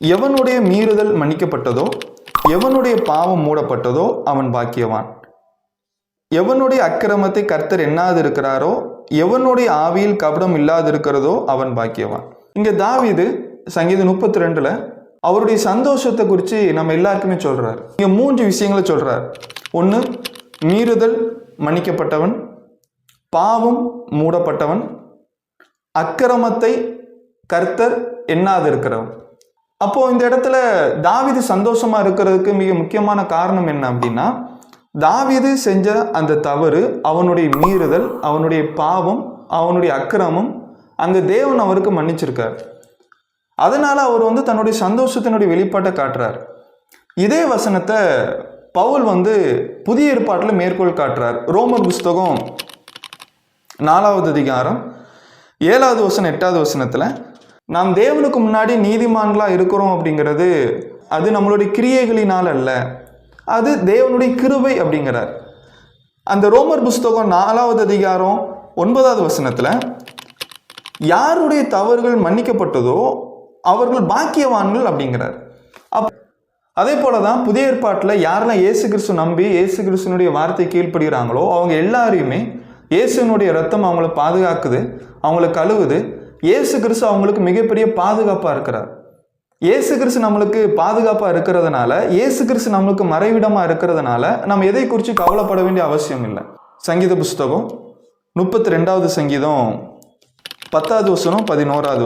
எவனுடைய மீறுதல் மன்னிக்கப்பட்டதோ எவனுடைய பாவம் மூடப்பட்டதோ அவன் பாக்கியவான். எவனுடைய அக்கிரமத்தை கர்த்தர் என்னாது இருக்கிறாரோ எவனுடைய ஆவியில் கபடம் இல்லாது இருக்கிறதோ அவன் பாக்கியவான். இங்க தாவிது சங்கீதம் முப்பத்தி ரெண்டுல அவருடைய சந்தோஷத்தை குறித்து நம்ம எல்லாருக்குமே சொல்றார். இங்க மூன்று விஷயங்களை சொல்றார். ஒன்று மீறுதல் மன்னிக்கப்பட்டவன் பாவம் மூடப்பட்டவன் அக்கிரமத்தை கர்த்தர் எண்ணாது இருக்கிறவன் அப்போ இந்த இடத்துல தாவிது சந்தோஷமா இருக்கிறதுக்கு மிக முக்கியமான காரணம் என்ன அப்படின்னா தாவீது செஞ்ச அந்த தவறு அவனுடைய மீறுதல் அவனுடைய பாவம் அவனுடைய அக்கிரமம் அங்கே தேவன் அவருக்கு மன்னிச்சிருக்கார். அதனால் அவர் வந்து தன்னுடைய சந்தோஷத்தினுடைய வெளிப்பாட்டை காட்டுறார். இதே வசனத்தை பவுல் வந்து புதிய ஏற்பாட்டில் மேற்கோள் காட்டுறார். ரோமர் புஸ்தகம் நாலாவது அதிகாரம் ஏழாவது வசனம் எட்டாவது வசனத்தில் நாம் தேவனுக்கு முன்னாடி நீதிமான்களாக இருக்கிறோம் அப்படிங்கிறது அது நம்மளுடைய கிரியைகளினால் அல்ல. அது தேவனுடைய கிருபை அப்படிங்கிறார். அந்த ரோமர் புஸ்தகம் நாலாவது அதிகாரம் ஒன்பதாவது வசனத்தில் யாருடைய தவறுகள் மன்னிக்கப்பட்டதோ அவர்கள் பாக்கியவான்கள் அப்படிங்கிறார். அப் அதே போல தான் புதிய ஏற்பாட்டில் யாரெல்லாம் இயேசு கிறிஸ்து நம்பி இயேசு கிறிஸ்துனுடைய வார்த்தை கீழ்ப்படுகிறாங்களோ அவங்க எல்லாரையுமே இயேசுனுடைய ரத்தம் அவங்கள பாதுகாக்குது அவங்கள கழுவுது இயேசு கிறிஸ்து அவங்களுக்கு மிகப்பெரிய பாதுகாப்பாக இருக்கிறார். இயேசு கிறிஸ்து நம்மளுக்கு பாதுகாப்பாக இருக்கிறதுனால இயேசு கிறிஸ்து நம்மளுக்கு மறைவிடமாக இருக்கிறதுனால நம்ம எதை குறித்து கவலைப்பட வேண்டிய அவசியம் இல்லை. சங்கீத புஸ்தகம் முப்பத்தி ரெண்டாவது சங்கீதம் பத்தாவது வசனம் பதினோராவது